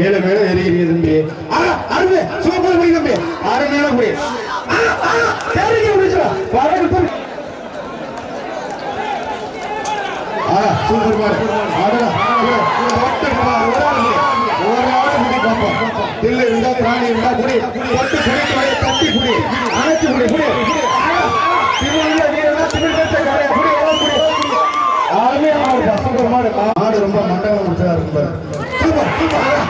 மேல மேல எரிகிறீங்க தம்பி அருமை. சூப்பர் புடி தம்பி. அருமையான புடி சரிங்க முடிச்சா வரட்டும் சூப்பர் மாடு ஆடடா இங்க, பாரு, ஒரு பாப்போம். தில்லு இருந்தா பிராணி இருந்தா தட்டி அணைச்சு வீரனா கரையா எல்லாம் சூப்பர் மாடு. மாடு ரொம்ப மண்டலம் முடிச்சதா இருக்கும் பாரு. Super super.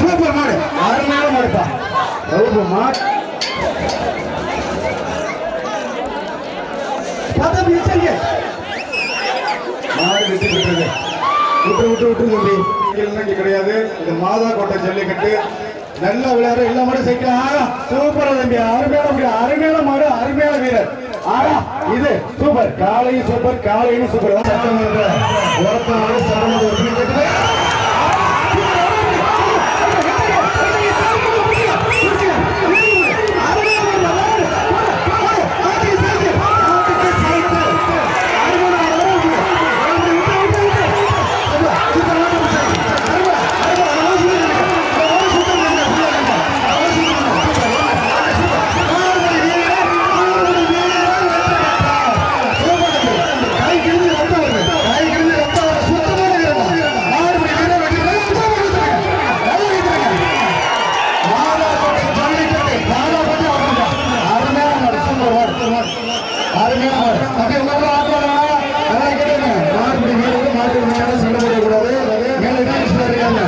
சூப்பர் மாடு. அருமையான மாடுப்பா. சூப்பர் மாடு. பார்த்தா பிடிச்சங்க. மாடு வெற்றி பெற்றது. விட்டு விட்டு விட்டு தம்பி கிடையாது இது மாதா கோட்டை ஜல்லிக்கட்டு நல்ல விளையாடு எல்லா மாடும் சைக்கிள் ஆகா தம்பி அருமையான மாடு அருமையான மாடு அருமையான வீரர் ஆகா இது சூப்பர். காலையும் சூப்பர் காலையும் சூப்பர். சட்டமன்ற உரத்தான சட்டமன்ற உறுப்பினர் கேட்டது. கை கிழிஞ்சு ரத்தம் வருது. கை கிழிஞ்சு ரத்தம் வருது. சுத்தமான வீரமா. மாடு பிடி வீரர் வெற்றி பெற்று உற்சாகம் கொடுத்துருங்க. நல்லா வைக்கிறாங்க. மாதாக்கோட்டை ஜல்லிக்கட்டு. மாதாக்கோட்டை அவர்தான். அருமையான மாடு. சூப்பர் மாடு. சூப்பர் மாடு. அருமையான மாடு. தம்பி, உங்க ஊர்ல ஆட்டு வாங்க. நல்லா கேளுங்க. மாடு பிடி வீரர் மாட்டு உரிமையாளர் சண்டை போடக்கூடாது. மேல இன்ஸ்பெக்டர் இருக்காங்க.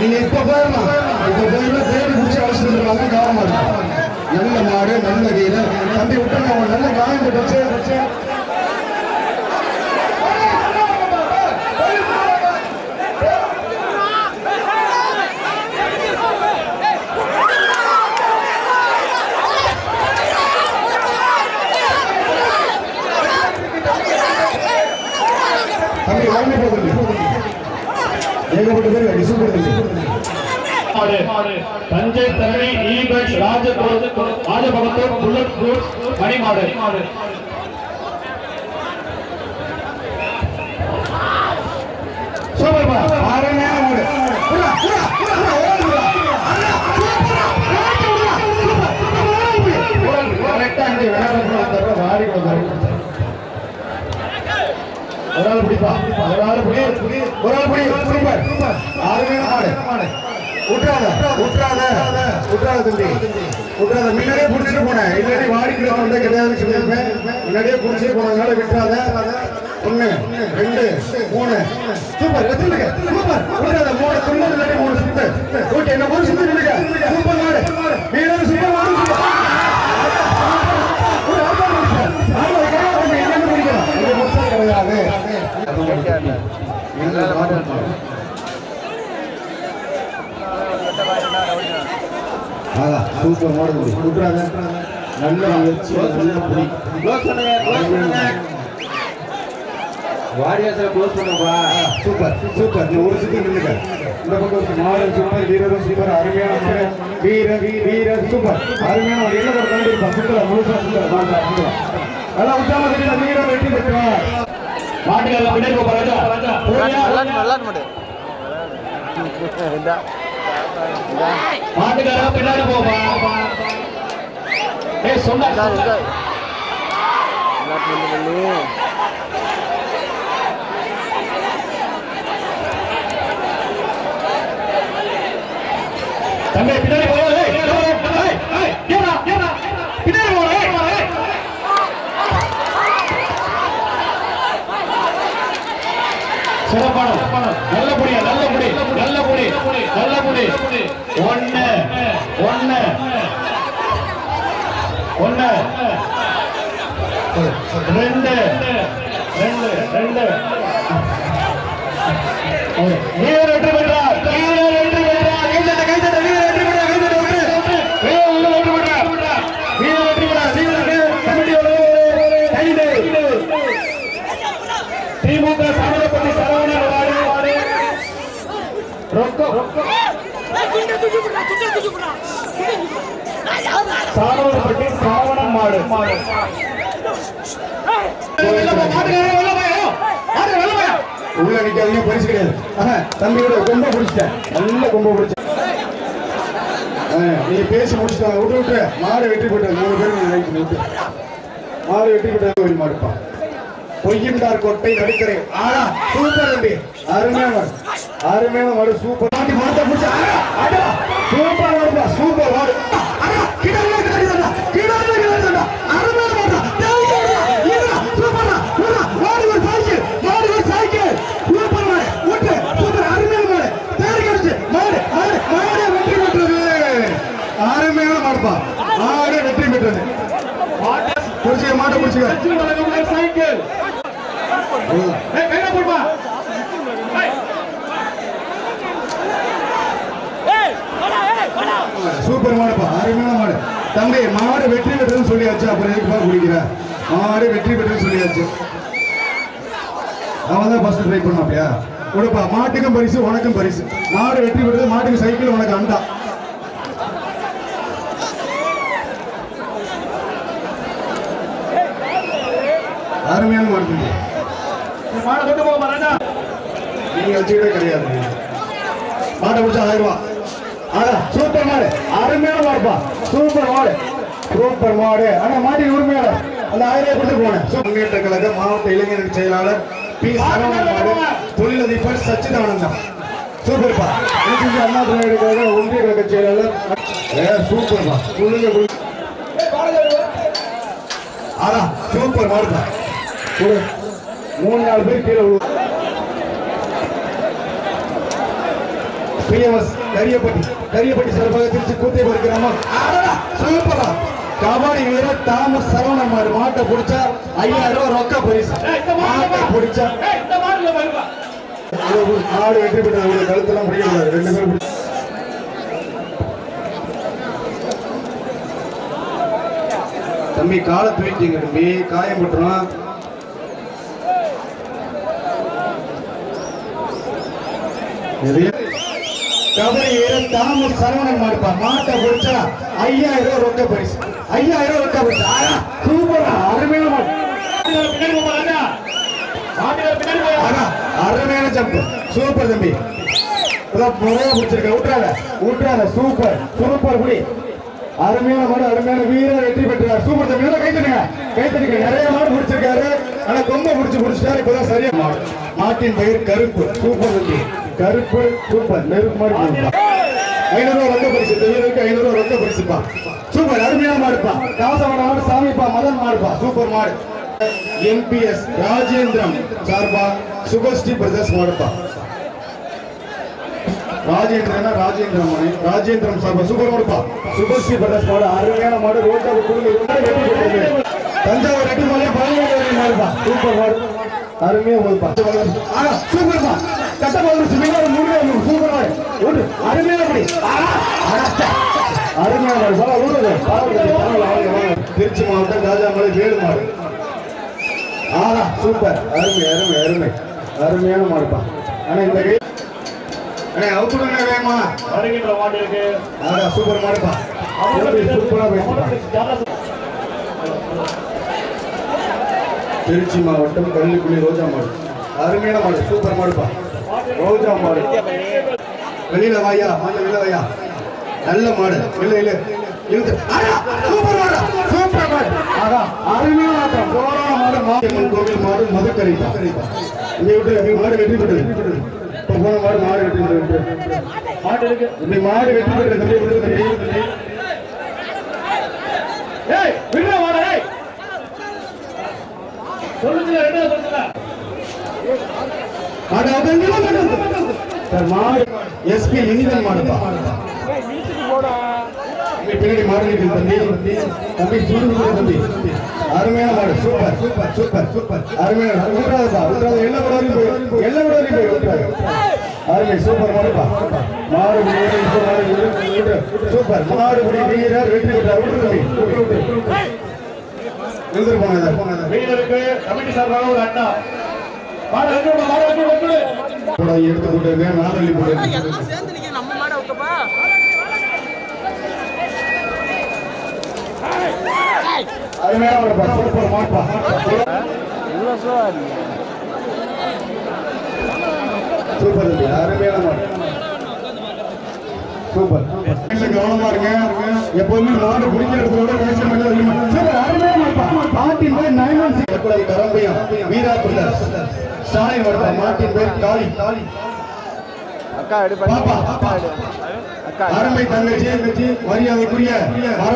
நீங்க இப்ப போயிடலாம். இப்ப போயிடலாம். தேடி பிடிச்சி அழைச்சிட்டு வந்துருவாங்க. கவனமா இருக்கும். நல்ல மாடு நல்ல வீரர் தம்பி விட்டுருங்க அவங்க நல்ல காயம் போட்டு தம்பி வாங்கி போகுது ஏகப்பட்ட பேர் விசு கொடுத்து மாடு தஞ்சை தலைமை ஈபெட் ராஜபுரம் ராஜபகத்தூர் புல்லட் ஃப்ரூட்ஸ் மணிமாடு சூப்பர் பா அருமையான மாடு புறா புறா புறா ஓடு புறா அண்ணா சூப்பரா ஓடு புறா சூப்பர் சூப்பர் ஓடு கரெக்டா இங்க விளையாடுறது தர வாடி கொடுத்தாரு ஒரு ஆள் பிடிப்பா ஒரு ஆள் பிடி ஒரு ஆள் பிடி சூப்பர் சூப்பர் அருமையான மாடு. விட்டுறாத விட்டுறாத விட்டுறாத தம்பி. விட்டுறாத முன்னாடியே பிடிச்சிட்டு போனேன். இல்லாட்டி வாடி கிடக்க வந்தா கிடையாது சொல்லியிருப்பேன் முன்னாடியே பிடிச்சிட்டு போனதுனால விட்டுறாத. ஒண்ணு ரெண்டு மூணு. சூப்பர். எடுத்துருங்க சூப்பர். விட்டுறாத மூணு தொண்ணூறு இல்லாட்டி மூணு சுத்து. ஓகே என்ன மூணு சுத்து நில்லுங்க. சூப்பர் மாடு. வீரர் சூப்பர் மாடு சூப்பர் ஒரு ஆள் தான் முடிச்சார். ஆமா, கிடையாது. சூப்பர் மாடு தம்பி. விட்டுறாத. நல்ல முயற்சி நல்ல புடி. க்ளோஸ் பண்ணுப்பா. Super super. நீ ஒரு சுத்தி நில்லுங்க. இந்த பக்கம் மாடு சூப்பர் வீரரும் சூப்பர் அருமையான மாடு வீர வீ- வீர சூப்பர் அருமையான மாடு என்ன ஒரு சுத்தல முழுசா சுத்தல நல்லா வெற்றி பெற்றோம் மாட்டுக்காரர் பின்னாடி போ ராஜா ராஜா போறியா? மாட்டுக்காரர் பின்னாடி போப்பா ஏய் சொன்ன தம்பி பின்னாடி போ சிறப்பான நல்ல புடி நல்ல புடி நல்ல புடி நல்ல புடி ஒண்ணு ஒண்ணு. ஒண்ணு. ரெண்டு ரெண்டு ரெண்டு. வீரர் சாரோடப்பட்டி சாவணம் மாடு உள்ள நிக்காதீங்க பரிசு கிடையாது தம்பியோட கொம்ப பிடிச்சிட்டேன் நல்ல கொம்ப நீங்க பேசி முடிச்சுட்டாங்க விட்டு விட்டு மாடு வெற்றி பெற்ற மூணு பேர் விட்டு மாடு வெற்றி மாடுப்பா. பொய்யண்டார் கோட்டை நடிக்கிறேன் ஆனா சூப்பர் தம்பி அருமையான மாடு அருமையான மாடு சூப்பர் மாட்டி மாட்ட பிடிச்ச சூப்பர் மாடுப்பா சூப்பர் மாடு அருமையான மாடுடா. டேய், டேய், டேய், இருடா, சூப்பர்டா, இருடா. மாடு ஒரு சைக்கிள், மாடு ஒரு சைக்கிள். சூப்பர் மாடு, விட்டு, சூப்பர், அருமையான மாடு. தேடி கிடைச்சு, மாடு, மாடு, மாடு வெற்றி பெற்றது. அருமையான மாடுப்பா மாடு வெற்றி பெற்றது புடிச்சுக்க மாட்டை புடிச்சுக்க சைக்கிள் கையில போடுப்பா சூப்பர் மாடுப்பா அருமையான மாடு. தம்பி மாடு வெற்றி பெற்றதுன்னு சொல்லியாச்சு அப்புறம் எதுக்குப்பா குடிக்கிற? மாடு வெற்றி பெற்றதுன்னு சொல்லியாச்சு. அவன் தான் ஃபர்ஸ்ட் ட்ரை பண்ணாப்பியா கொடுப்பா மாட்டுக்கும் பரிசு உனக்கும் பரிசு. மாடு வெற்றி பெற்றது மாட்டுக்கு சைக்கிள் உனக்கு அண்டா. அருமையான மாடு. மாடை கொண்டு போக மாட்டா நீங்க வச்சுக்கிட்டே கிடையாது. மாட்டை பிடிச்சா ஆயிரம் ரூபா ஆனா சூப்பர் மாடு. அருமையான மாடுப்பா. சூப்பர் மாடு. சூப்பர் மாடு. ஆனா மாடி உரிமையாளர். அந்த ஆயிரம் கொடுத்து போனேன். முன்னேற்ற கழக மாவட்ட இளைஞர் செயலாளர் பி. சரவணன் மாடு தொழிலதிபர் சச்சிதானந்தம். சூப்பர்ப்பா. அண்ணா திராவிட கழக ஒன்றிய கழக செயலாளர். சூப்பர்ப்பா. சொல்லுங்க. ஆனா சூப்பர் மாடுப்பா. மூணு நாலு பேர் கீழே. பிஎம்எஸ் கரியப்பட்டி கரியப்பட்டி சிறப்பாக திருச்சி கூத்தியபுரம் கிராமம் சூப்பரா. கபாடி வீரர் தாமஸ் சரவணன் மாடு மாட்டை பிடிச்சா ஐயாயிரம் ரூபாய் ரொக்க பரிசு. மாட்டை பிடிச்சா மாடு வெற்றி பெற்றது கழுத்தெல்லாம் பிடிக்கக்கூடாது ரெண்டு பேரும் தம்பி காலை தூக்கிங்க தம்பி. காயம் பட்டுரும்? நிறைய கபடி வீரர் தாமஸ் சரவணன் மாடுப்பா ஐயாயிரம் ரூபாய் ரொக்க பரிசு. ஐயாயிரம் ரூபாய் ரொக்க பரிசு. ஆனா அருமையான ஜம்ப் சூப்பர் தம்பி. முறையா பிடிச்சிருக்க. விட்டுறாத விட்டுறாத சூப்பர் சூப்பர் குடி அருமையான மாடு அருமையான வீரர் வெற்றி பெற்றார். சூப்பர் தம்பி கைத்தனிங்க கை தட்டுங்க. கை தட்டுங்க. நிறைய மாடு பிடிச்சிருக்காரு. ஆனா கொம்ப பிடிச்சு பிடிச்சிட்டாரு. இப்பதான் சரியா மாடு. மாட்டின் பயிர் கருப்பு. சூப்பர் தம்பி. கருப்பு சூப்பர் நெருப்பு. ஐநூறு ரொக்க பரிசு வீரருக்கு ஐநூறு ரொக்க பரிசுப்பா. சூப்பர் அருமையான மாடுப்பா. காசமான மாடு சாமிப்பா மதன் மாடுப்பா. சூப்பர் மாடு. எம்பிஎஸ் ராஜேந்திரம் சார்பா சுபஸ்ரீ பிரதர்ஸ் மாடுப்பா. ராஜேந்திரனா ராஜேந்திரம் மணி ராஜேந்திரம் சார்பா சூப்பர் மாடுப்பா. சுபஸ்ரீ பிரதர்ஸ் மாடு அருமையான மாடு ரோட்டா குடும்ப தஞ்சாவூர் மாடுப்பா. சூப்பர் மாடு. அருமையா போதுப்பா சூப்பர்ப்பா கட்ட பால் சுமையா மூணு சூப்பர் மாடு ஓடு. அருமையான படி. அருமையான மாடு வா ஓடுது திருச்சி மாவட்டம் ராஜாமலை வேலு மாடு ஆஹா சூப்பர். அருமை அருமை அருமை. அருமையான மாடுப்பா ஆனா இந்த அண்ணே அவுத்துடுங்க வேமா வருகின்ற மாட்டிற்கு. ஆஹா சூப்பர் மாடுப்பா சூப்பரா போயிடுச்சுப்பா திருச்சி மாவட்டம் கள்ளிக்குழி ரோஜா மாடு. அருமையான மாடு சூப்பர் மாடுப்பா. ரோஜா மாடு. வெளியில வாயா மாட்ட வெளியில வாயா நல்ல மாடு. இல்ல இல்ல. இழுத்து. சூப்பர் மாடு. சூப்பர் மாடு. ஆகா அருமையான மாடு மாரியம்மன் கோவில் மாடு மதுக்கரை இங்க விட்டு மாடு வெற்றி போன மாடு மாடு வெற்றி இப்படி மாடு வெற்றி தம்பி விடுறது தம்பி. ஏய் மாட ஏய் சொல்லுங்க ரெண்டு சொல்லுங்க மாடு அதெல்லாம் மாடு. சார் மாடு எஸ்பி இனிதன் மாடுப்பா. பின்னாடி மாடு தம்பி. தம்பி சுடுது தம்பி. அருமையான மாடு. Super super super super. அருமையான விட்டுறாதுப்பா விட்டுறாது எல்லா விடாதையும் போய் எல்லா விடாதையும் போய் விட்டுறாது அருமை சூப்பர் மாடுப்பா. மாடு வீரர் மாடு. சூப்பர் மாடு. வெற்றி பெற்றார். விட்டு தம்பி. விட்டு, எழுதிட்டு போனது வீரருக்கு கமிட்டி சூப்பர் அருமையான மாட்டேன் சூப்பர். கவனமா இருங்க? எப்போதுமே மாடு குடிக்கிற இடத்தோட மாட்பா மாட்டின் பேர் one six Karambayam Veera brothers Stalin மாட்பா மாட்டின் பேர் காளி காளி அக்கா பாப்பா, அக்கா அருமை தங்கச்சி மரியாதைக்குரிய மர.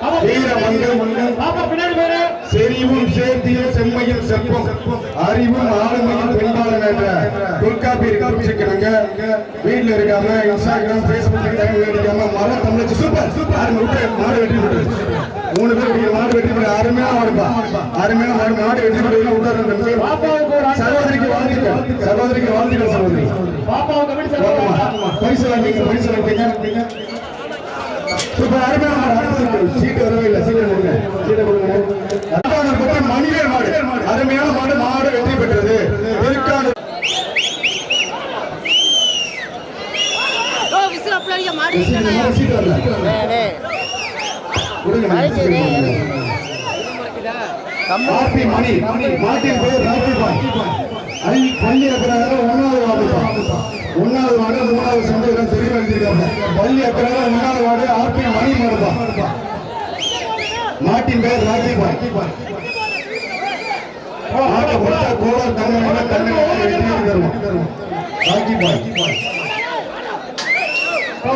பாப்பா, வீர மங்கல் பாப்பா, பின்னாடி. செறிவும் சேர்த்தியும் செம்மையும் செப்பம். அறிவும் ஆளுமையும் பெண்பாளன் என்ற தொல்காப்பியர் குறிச்சிக்கிறாங்க வீட்டுல இருக்காம இன்ஸ்டாகிராம் பேஸ்புக் அடிக்காம மர தமிழச்சி. Super super. மாடு வெட்டி மூணு பேர் மாடு வெட்டி விட்டு அருமையான மாடுப்பா. அருமையான மாடு மாடு வெட்டி ஒரு ஆள். சகோதரிக்கு வாழ்த்துக்கள். சகோதரிக்கு வாழ்த்துக்கள் சகோதரி? பரிசு வாங்கிங்க பரிசு வாங்கிங்க அடுத்தது சீட்டு வரவே இல்லை சீட்டு கொடுங்க சீட்டை கொடுங்க மணிவேல் மாடு. அருமையான மாடு. வெற்றி பெற்றது. திருக்காடு. மணி. மாட்டின் பேர் ஐ பள்ளி அக்கறாக ஒன்னாவது வார்டு ஒன்னாவது வார்டு மூணாவது சந்தேகம் தெரிய எழுதியிருக்காங்க பள்ளி அக்கறாக ஒன்னாவது வார்டு ஆர்பி மணி மாடுப்பா மாட்டின் பேர் ராபி பாய். ஆட்ட கொடுத்தா கோலார் தங்க தன்னை தருவோம் ராக்கி பாய்.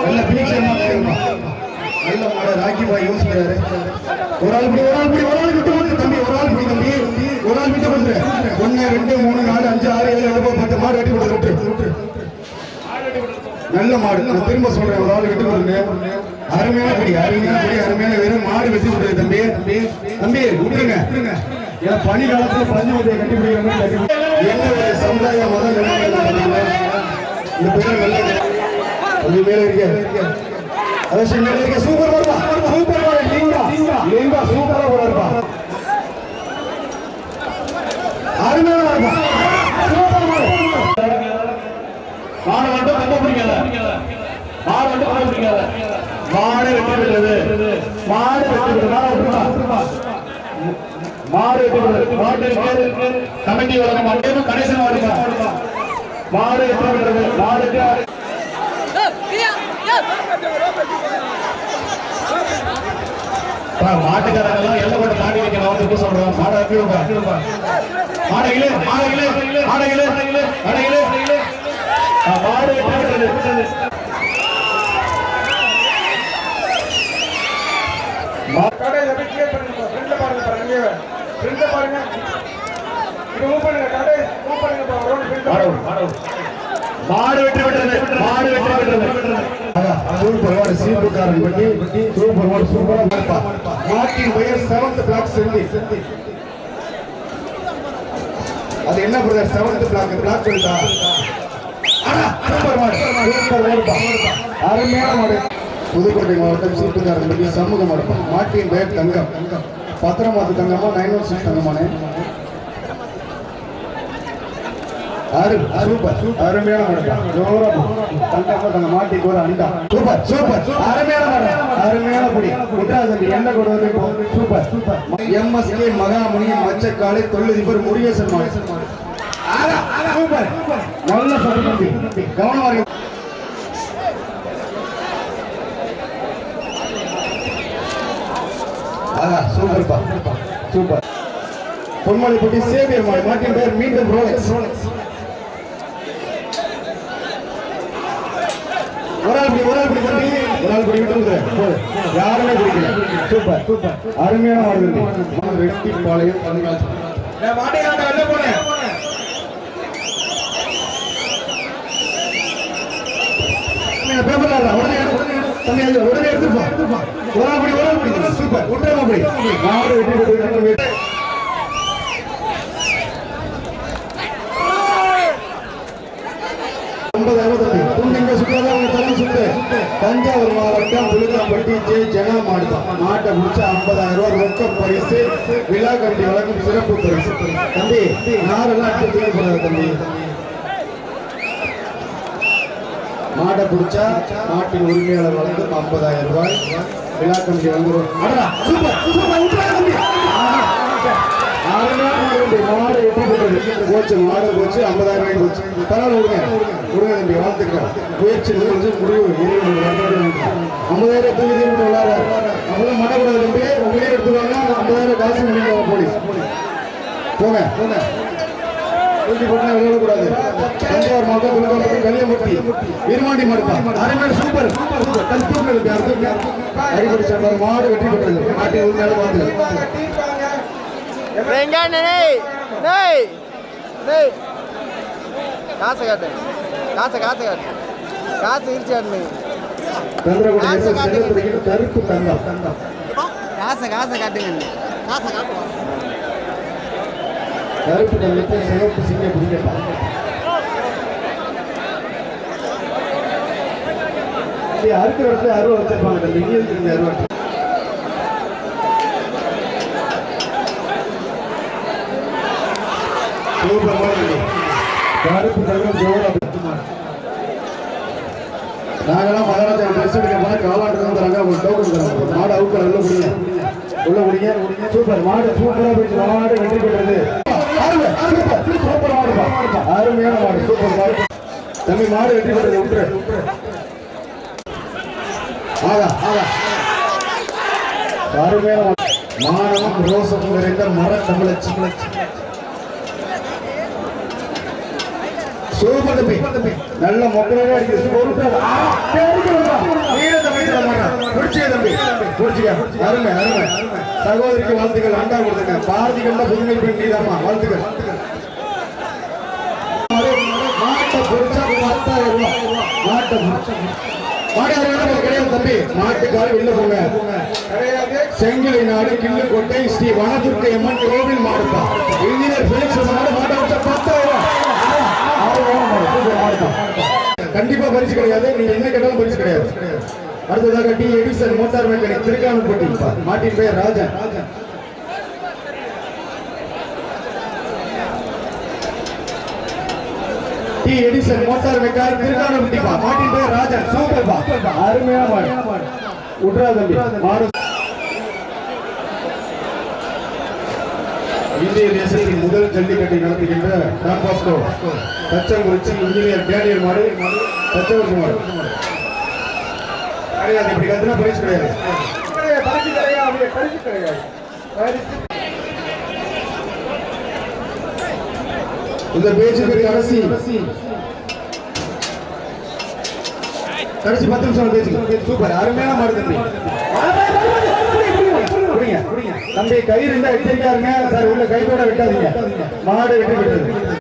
நல்ல பீச்சமா நல்ல மாட ராக்கி பாய் யோசிக்கிறாரு. ஒரு ஆள் இப்படி ஒரு ஆள் இப்படி ஒரு ஆள் விட்டு வந்து தம்பி ஒரு ஆள் இப்படி தம்பி. ஒரு ஆள் விட்டு வந்து ஒன்னு ரெண்டு மூணு நாலு அஞ்சு ஆறு ஏழு பத்து மாடு வெட்டி கொடுத்து நல்ல மாடு. நான் திரும்ப சொல்றேன் ஒரு ஆள் விட்டு கொடுங்க. அருமையான படி அருமையான படி அருமையான வெறும் மாடு வெட்டி விடுறது தம்பி. தம்பி விட்டுருங்க ஏன்னா பனி காலத்துல பஞ்சு மத்தியை கட்டி பிடிக்கிற மாதிரி என்ன ஒரு சமுதாய மத நிலைமை இந்த பேர் நல்ல கொஞ்சம் மேல இருக்க. அவசியம் மேல இருக்க. சூப்பர் வருவா சூப்பர் வர லிங்கா லிங்கா சூப்பரா கூட இருப்பா அருமையான வருவா சூப்பர் மாடு மாடு மட்டும் ரொம்ப பிடிக்காத. மாடு மட்டும் ரொம்ப பிடிக்காத. மாடு வெட்டி விடுறது. மாடு வெட்டி விடுறது. மாடு வெட்டி விடுறது. மாட்டு பேரு கமிட்டி வழங்க மாட்டேன் கணேசன் வாடிப்பா மாடு வெட்டி விடுறது மாடுக்கு மாட்டுக்காரங்க எல்லாம் எல்லாம் போட்டு தாண்டி வைக்கலாம் வந்து சொல்றோம் மாடு வெட்டி விடுப்பா மாடுகளே மாடுகளே மாடுகளே மாடு வெட்டி விடுறது போய் கிளியர் பண்ணுங்க ஃப்ரெண்ட்ல பாருங்க பாருங்க ஃப்ரெண்ட்ல பாருங்க இது மூவ் பண்ணுங்க கடை மூவ் பண்ணுங்க பா ரோட் ஃப்ரெண்ட்ல மாடு வெற்றி பெற்றது மாடு வெற்றி பெற்றது சூப்பர் வார்டு சீப்புக்காரன் பட்டி சூப்பர் வார்டு சூப்பரா மாட்டின் பெயர் செவன்த் பிளாக் செந்தி அது என்ன பிரதர் செவன்த் பிளாக் பிளாக் சொல்லிட்டா சூப்பர் சூப்பர் அருமையான மாடு புதுக்கோட்டை மாவட்டம் சீப்புக்காரன் பட்டி சமூக மாடுப்பா மாட்டின் பெயர் தங்கம். பத்திரமாத்து தங்கமா நைன் ஒன் சிக்ஸ் தங்கமானே அரு சூப்பர் அருமையான மாடுப்பா தங்கமா தங்க மாட்டிக்கு ஒரு அண்டா. Super super. அருமையான அருமையான புடி முட்டாதம்பி என்ன கொண்டு வந்து சூப்பர் சூப்பர். எம்எஸ்கே மகாமுனி மச்சக்காலை தொழிலதிபர் முருகேசன் மாவட்டம் ஆகா, சூப்பர். நல்ல கவனமா இருக்கு ஆகா சூப்பர்ப்பா. சூப்பர். பொன்மலைப்பட்டி சேவியர் மாடு மாட்டின் பேர் மீண்டும் ரோலக்ஸ். ஒரு ஆள் பிடி ஒரு ஆள் பிடி தம்பி. ஒரு ஆள் பிடி விட்டு யாருமே பிடிக்கல. சூப்பர். சூப்பர் அருமையான மாடு தம்பி. ரெட்டி பாளையம் மாட்டையாண்ட வெளில போனேன் பேப்பர்ல தம்பி, அது உடனே எடுத்துப்பா ஒரு ஆள் ஒரு ஆள் சூப்பர் விட்டுறமா பிடி மாடு வெட்டி விட்டு வெட்டி ஐம்பதாயிரம் தம்பி சுற்றுலா உங்க தரம் சுத்து. தஞ்சாவூர் மாவட்டம் ஜே ஜனா மாட்டை ஐம்பதாயிரம் ரூபாய் ரொக்க பரிசு. விழா கமிட்டி வழங்கும் சிறப்பு பரிசு. தம்பி நாரெல்லாம் தம்பி மாடை பிடிச்சா நாட்டின் உரிமையாளர் வழங்கு ஐம்பதாயிரம் ரூபாய் விழா கமிட்டி வந்துடும் மாடு தம்பி. மாடு மாடு கோச்சு ஐம்பதாயிரம் ரூபாய் பரவாயில்ல விடுங்க விடுங்க தம்பி வாழ்த்துக்கள் முயற்சி முடிஞ்சு முடிவு ஐம்பதாயிரம் தூக்கி தூக்கிட்டு விளாட மடக்கூடாது தம்பி உங்களே ஐம்பதாயிரம் காசு போலீஸ் போங்க போங்க தூக்கி போட்டு விளையாடக்கூடாது தஞ்சாவூர் மாவட்டம் துணுக்காப்பட்டி கலியமூர்த்தி இருமாண்டி மாடுப்பா. அரைமேடு சூப்பர் சூப்பர் கல் தூக்கு இருக்கு அடுத்து அடிப்படை சார்பாக மாடு வெற்றி பெற்றது. மாட்டை டேய் டேய் காசை காட்டு காசை காசை காட்டு. காசு இருச்சு அண்ணு தந்திரகுடி செல்லத்துறையில் கருப்பு தங்கம் தங்கம் காசை காசை காட்டுங்க அண்ணு. காசை காட்டுவோம் கருப்பு தங்கத்தை சிவப்பு சிங்க பிடிக்கப்பாங்க அறுக்கிற இடத்துல அருவா வச்சிருப்பாங்க தம்பி. இங்கே இருக்கு அருவா மாடு கருப்பு தங்கம் ஜோரா நாங்கெல்லாம் மகாராஜா ட்ரெஸ் எடுக்க போனா காலாட்டு தராங்க. ஒரு டோக்கன் தராங்க. மாடு அவுக்கிற உள்ள முடியுங்க உள்ள முடியுங்க சூப்பர். மாடு சூப்பரா போயிட்டு மாடு வெற்றி பெற்றது. அருமை, சூப்பர் சூப்பர் மாடுப்பா அருமையான மாடு சூப்பர் மாடு தம்பி மாடு வெற்றி பெற்றது விட்டுரு. ஆகா ஆகா அருமையான மாடு. ரோசம் நிறைந்த மர தமிழச்சி சூப்பர் தம்பி. நல்ல மொக்கலாவே சூப்பர் ஆ, தெரிஞ்சுக்கணும்பா. நீல தம்பி தர மாட்டான். புடிச்சுக்க தம்பி புடிச்சுக்க அருமை அருமை. சகோதரிக்கு வாழ்த்துக்கள் அண்டா கொடுத்துங்க பாரதி கண்ட புதுமை பெண் நீதாமா வாழ்த்துக்கள். மாட்டை பத்தாயிரம் ரூபாய் மாட்டை கிடையாது தம்பி. வெளில போங்க. செங்கிலை நாடு கிள்ளுக்கோட்டை ஸ்ரீ வனதுர்க்கை அம்மன் கோவில் இன்ஜினியர் பிலிக்ஸ் மாடு மாட்டை பத்தாயிரம் கண்டிப்பா பரிசு கிடையாது. நீங்க என்ன கேட்டாலும் பரிசு கிடையாது. அடுத்ததாக T. Edison motor mechanic Thirukkanapatti மாட்டின் பெயர் Rajan. T. Edison motor mechanic திருக்கானப்பட்டிப்பா மாட்டின் பெயர் ராஜன். சூப்பர் பா அருமையான மாடு விட்றா தம்பி மாடு. இந்திய தேசத்தின் முதல் ஜல்லிக்கட்டை நடத்துகின்ற டாபாஸ்கோ தச்சங்குறிச்சி இன்ஜினியர் டேனியல் மாடு. தச்சங்குறிச்சி மாடு. கிடையாது இப்படி கத்துனா பரிசு கிடையாது. கிடையாது பரிசு கிடையாது பரிசு கிடையாது பரிசு இந்த பேச்சுக்கு கடைசி. கடைசி பத்து நிமிஷம் பேச்சு. சூப்பர். அருமையான மருந்து தம்பி. கயிறு இருந்தா எச்சரிக்கையா சார் உள்ள கைத்தோட விட்டாதீங்க. மாடு விட்டு விட்டது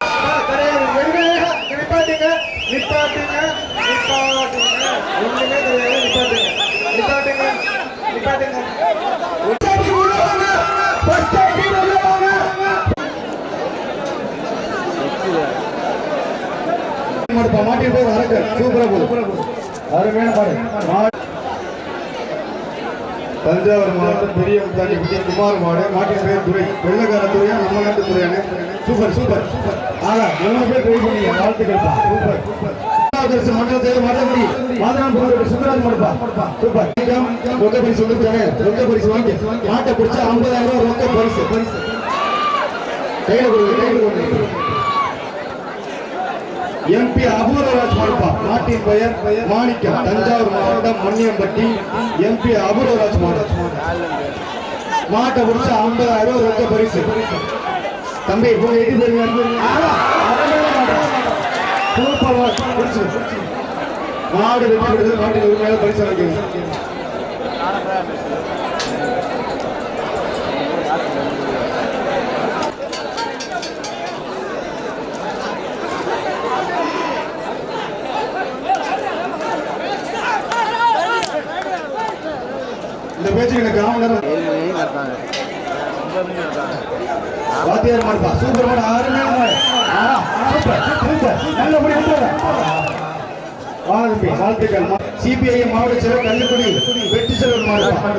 மாடுப்பா மாட்டின் போது சூப்பரா போகுது அருமையான மாடு தஞ்சாவூர் மாவட்டம் பெரிய முத்தாண்டி புதிய குமார் மாடு மாட்டின் பேர் துறை வெள்ளக்கார துறையா நம்ம நாட்டு துறையான சூப்பர் சூப்பர். சூப்பர் ஆனா மூணு பேர் ட்ரை பண்ணீங்க சூப்பர் சூப்பர் சுந்தராஜ் சூப்பர். ரொக்க பரிசு ரொக்க பரிசு வாங்கி மாட்டை பிடிச்சா ஐம்பதாயிரம் ரூபாய் ரொக்க பரிசு. பரிசு கையில கொடுங்க கையில கொடுங்க எம்பி அபூர்வராஜ் மாடுப்பா நாட்டின் பெயர் மாணிக்கம் தஞ்சாவூர் மாவட்டம் மன்னியம்பட்டி எம்பி அபூர்வராஜ் மாடு மாட்டை பிடிச்ச ஐம்பது அறுபது ரொக்க பரிசு தம்பி போங்க எட்டு பேருங்க மாடு. சூப்பர் மாடு. பிடிச்சு, பிடிச்சு. மாடு வெற்றி பெற்றது மாட்டின் உரிமையால பரிசு அளிக்கிறேன் மணி நடத்தாங்க வாத்தியார் மாடுப்பா சூப்பர் மாடு அருமையான மாடு சூப்பர் சூப்பர் நல்லபடி வாழ்த்துக்கள். சிபிஐ மாவட்ட செயலர் கல்லுக்குடி வெற்றி செல்வன் மாடுப்பா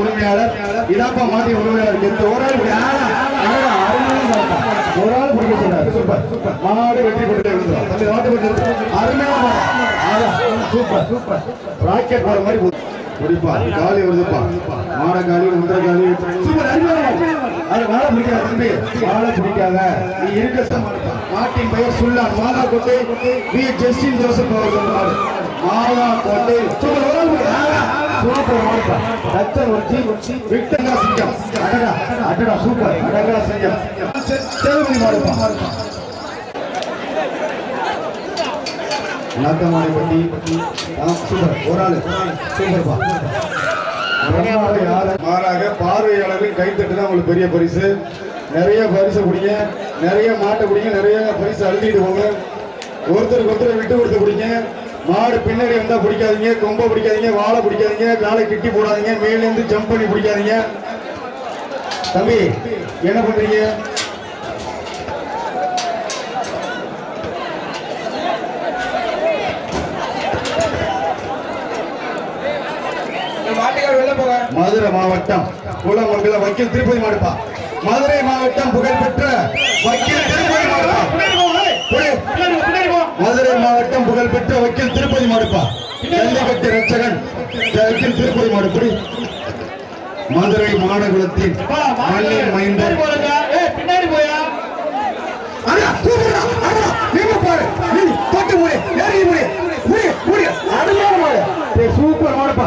உரிமையாளர் இதாப்பா மாட்டின் உரிமையாளர். கெத்து ஒரு ஆள் ஒரு ஆள் பிடிக்க சொன்னார். சூப்பர். சூப்பர் மாடு வெற்றி தம்பி மாட்டு சூப்பர் சூப்பர். ராக்கெட் போற மாதிரி போ- காலி வருதுப்பா மாட காலி முந்திர காலி. சூப்பர் அது மாலை பிடிக்காத தம்பி மாலை பிடிக்காத. நீ இருக்க சமாளிப்பா. மாட்டின் பெயர் சுல்லான் மாதா கோட்டை. வி ஜஸ்டின் ஜோசப் அவர் சொன்னார். மாதா கோட்டை. சூப்பர் ஒரு ஆள் பிடி. ஆடா, சூப்பர் மாடுப்பா வச்சு விட்டங்கா சிங்கம். அடடா அடடா சூப்பர். அடங்கா சிங்கம். தேவமணி மாடுப்பா நாட்டமானை பட்டி ஆ, சூப்பர் ஒரு ஆளு. சூப்பர்ப்பா பிரம்மாவை மாறாக பார்வையாளர்கள் கைத்தட்டு தான் உங்களுக்கு பெரிய பரிசு. நிறைய பரிசு குடிங்க நிறைய மாட்டை குடிங்க நிறைய பரிசு அழுத்திட்டு போங்க. ஒருத்தருக்கு ஒருத்தர் விட்டு கொடுத்து குடிங்க மாடு பின்னாடி வந்தா பிடிக்காதீங்க. கொம்ப பிடிக்காதீங்க. வாழை பிடிக்காதீங்க. காலை கிட்டி போடாதீங்க. மேலேருந்து ஜம்ப் பண்ணி பிடிக்காதீங்க. தம்பி என்ன பண்றீங்க இந்த மாட்டுக்கார வெளில போங்க மதுரை மாவட்டம் குளமங்கல வக்கீல் திருப்பதி மாடுப்பா. மதுரை மாவட்டம் புகழ்பெற்ற வக்கீல் திருப்பதி மாடுப்பா. மதுரை மாவட்டம் புகழ்பெற்ற வக்கீல் திருப்பதி மாடுப்பா. ஜல்லிக்கட்டு ரட்சகன் வக்கீல் திருப்பதி மாடு மதுரை மாநகரத்தின் மண்ணின் மைந்தர். பின்னாடி போயா அண்ணா, சூப்பர்டா, அண்ணா, நீங்க பாரு, நீ தொட்டு முடி, நெருங்கி முடி, முடி, முடி, அருமையான மாடு. சூப்பர் மாடுப்பா.